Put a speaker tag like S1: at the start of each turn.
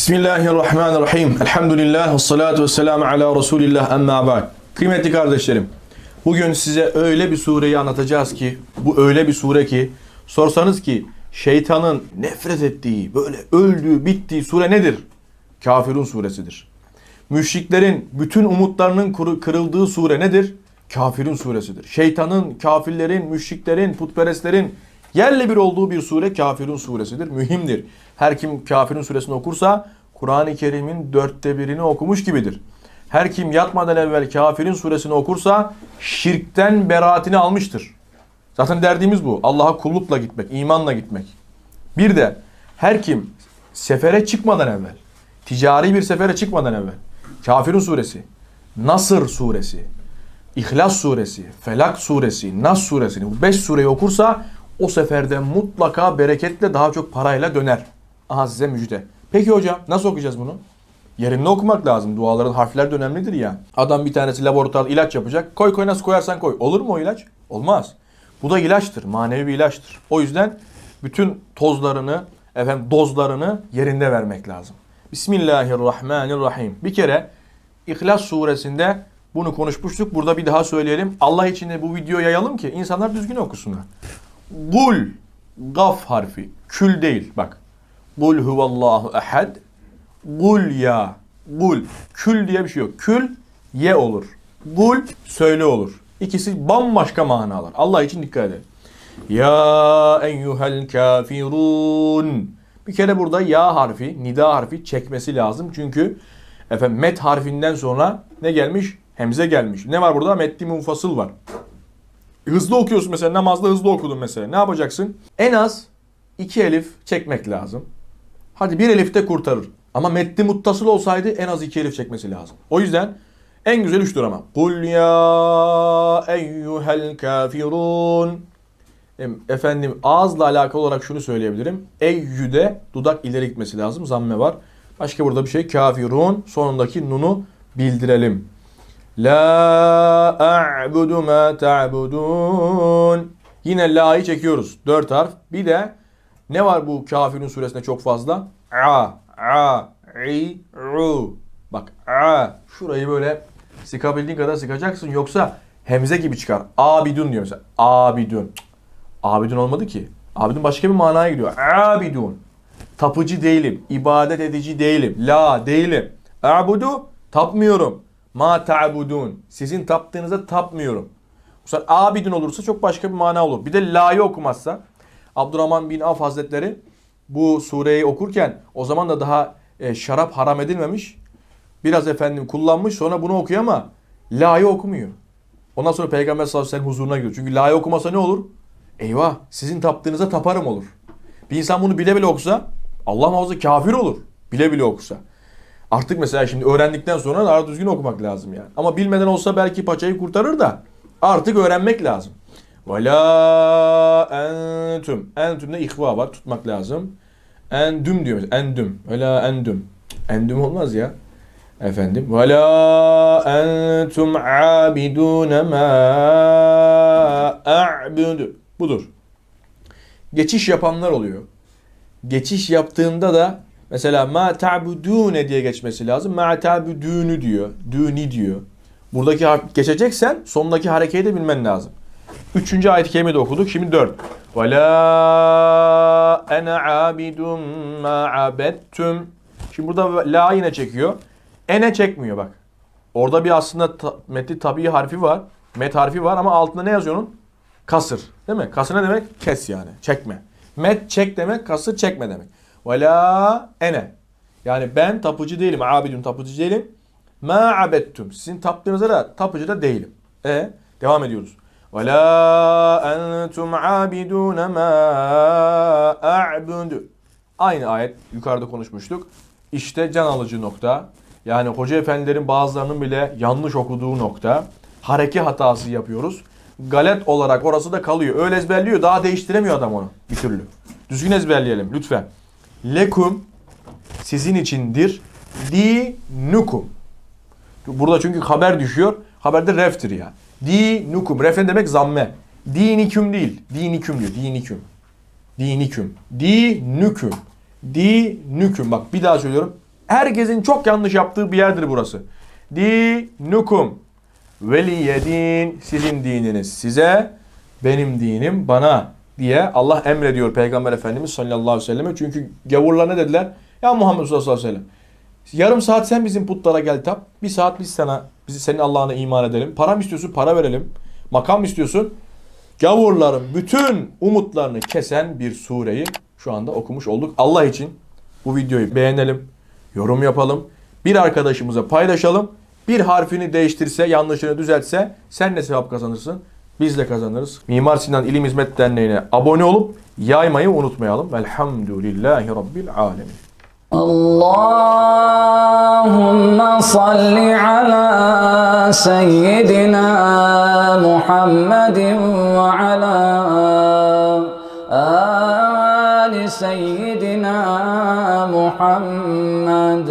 S1: Bismillahirrahmanirrahim. Elhamdülillah ve salatu ve selamu ala Resulillah emma ba'd. Kıymetli kardeşlerim, bugün size öyle bir sureyi anlatacağız ki, bu öyle bir sure ki, sorsanız ki şeytanın nefret ettiği, böyle öldüğü, bittiği sure nedir? Kafirun suresidir. Müşriklerin bütün umutlarının kırıldığı sure nedir? Kafirun suresidir. Şeytanın, kafirlerin, müşriklerin, putperestlerin yerle bir olduğu bir sure Kafirun suresidir. Mühimdir. Her kim Kafirun suresini okursa Kur'an-ı Kerim'in dörtte birini okumuş gibidir. Her kim yatmadan evvel Kafirun suresini okursa şirkten beraatini almıştır. Zaten derdimiz bu. Allah'a kullukla gitmek, imanla gitmek. Bir de her kim sefere çıkmadan evvel, ticari bir sefere çıkmadan evvel, Kafirun suresi, Nasır suresi, İhlas suresi, Felak suresi, Nas suresini bu 5 sureyi okursa o seferde mutlaka bereketle daha çok parayla döner. Aha size müjde. Peki hocam nasıl okuyacağız bunu? Yerinde okumak lazım. Duaların harfler de önemlidir ya. Adam bir tanesi laboratuvar ilaç yapacak. Koy koy nasıl koyarsan koy. Olur mu o ilaç? Olmaz. Bu da ilaçtır. Manevi bir ilaçtır. O yüzden bütün tozlarını, efendim dozlarını yerinde vermek lazım. Bismillahirrahmanirrahim. Bir kere İhlas suresinde bunu konuşmuştuk. Burada bir daha söyleyelim. Allah için de bu videoyu yayalım ki insanlar düzgün okusunlar. Gul, gaf harfi, kül değil. Bak. Kul huvallahu ehad. Gul ya. Gul. Kül diye bir şey yok. Kül ye olur. Gul söyle olur. İkisi bambaşka manalar. Allah için dikkat edin. Ya eyyuhel kafirun. Bir kere burada ya harfi, nida harfi çekmesi lazım. Çünkü efendim met harfinden sonra ne gelmiş? Hemze gelmiş. Ne var burada? Metli munfasıl var. Hızlı okuyorsun mesela namazda hızlı okudun mesela. Ne yapacaksın? En az iki elif çekmek lazım. Hadi bir elif de kurtarır. Ama metni muttasıl olsaydı en az iki elif çekmesi lazım. O yüzden en güzel üçtür ama. Kul ya eyyuhel kafirun. Efendim ağızla alakalı olarak şunu söyleyebilirim. Eyyüde dudak ileri gitmesi lazım. Zamme var. Başka burada bir şey. Kafirun sonundaki nunu bildirelim. La a'budu ma ta'budun. Yine la'yı çekiyoruz. Dört harf. Bir de ne var bu kafirun suresinde çok fazla? A, a, i, ru. Bak a. Şurayı böyle sıkabildiğin kadar sıkacaksın. Yoksa hemze gibi çıkar. Abidun diyor mesela. Abidun. Abidun olmadı ki. Abidun başka bir manaya gidiyor. Abidun. Tapıcı değilim. ibadet edici değilim. La değilim. Abudu tapmıyorum. Ma ta'budun. Sizin taptığınıza tapmıyorum. Bu sefer abidun olursa çok başka bir mana olur. Bir de la'yı okumazsa Abdurrahman bin Af Hazretleri bu sureyi okurken o zaman da daha e, şarap haram edilmemiş. Biraz efendim kullanmış sonra bunu okuyor ama la'yı okumuyor. Ondan sonra Peygamber sallallahu aleyhi ve sellem huzuruna giriyor. Çünkü la'yı okumasa ne olur? Eyvah sizin taptığınıza taparım olur. Bir insan bunu bile bile okusa Allah muhafaza kafir olur. Bile bile okusa. Artık mesela şimdi öğrendikten sonra daha düzgün okumak lazım yani. Ama bilmeden olsa belki paçayı kurtarır da artık öğrenmek lazım. Ve la entüm. Entümde ihva var tutmak lazım. Endüm diyor mesela. Endüm. Ve endüm. Endüm olmaz ya. Efendim. Ve la entum abidune ma a'budu. Budur. Geçiş yapanlar oluyor. Geçiş yaptığında da mesela ma ta'budune diye geçmesi lazım. Ma ta'budunu diyor. Duni diyor. Buradaki harf geçeceksen sondaki harekeyi de bilmen lazım. Üçüncü ayet-i de okuduk. Şimdi dört. Ve la ene abidun ma abettum. Şimdi burada la yine çekiyor. Ene çekmiyor bak. Orada bir aslında ta, metli tabii harfi var. Met harfi var ama altında ne yazıyor onun? Kasır. Değil mi? Kasır ne demek? Kes yani. Çekme. Met çek demek, kasır çekme demek. Ve la ene. Yani ben tapıcı değilim. Abidun tapıcı değilim. Ma abettum. Sizin taptığınıza da tapıcı da değilim. E devam ediyoruz. Ve la entum abidun ma a'budu. Aynı ayet yukarıda konuşmuştuk. İşte can alıcı nokta. Yani hoca efendilerin bazılarının bile yanlış okuduğu nokta. Hareke hatası yapıyoruz. Galet olarak orası da kalıyor. Öyle ezberliyor daha değiştiremiyor adam onu bir türlü. Düzgün ezberleyelim lütfen. Lekum sizin içindir. Dinukum. Burada çünkü haber düşüyor. Haberde reftir ya. Dinukum. Ref ne demek? Zamme. Diniküm değil. Diniküm diyor. Diniküm. Diniküm. Dinüküm. Dinüküm. Bak bir daha söylüyorum. Herkesin çok yanlış yaptığı bir yerdir burası. Dinukum veliyedin sizin dininiz size, benim dinim bana diye Allah emrediyor Peygamber Efendimiz sallallahu aleyhi ve selleme. Çünkü gavurlar ne dediler? Ya Muhammed sallallahu aleyhi ve sellem yarım saat sen bizim putlara gel tap. Bir saat biz sana, bizi senin Allah'ına iman edelim. Para mı istiyorsun? Para verelim. Makam mı istiyorsun? Gavurların bütün umutlarını kesen bir sureyi şu anda okumuş olduk. Allah için bu videoyu beğenelim, yorum yapalım, bir arkadaşımıza paylaşalım. Bir harfini değiştirse, yanlışını düzeltse sen de sevap kazanırsın. Biz de kazanırız. Mimar Sinan İlim Hizmet Derneği'ne abone olup yaymayı unutmayalım. Velhamdülillahi Rabbil Alemin.
S2: Allahümme salli ala seyyidina Muhammedin ve ala ali seyyidina Muhammed.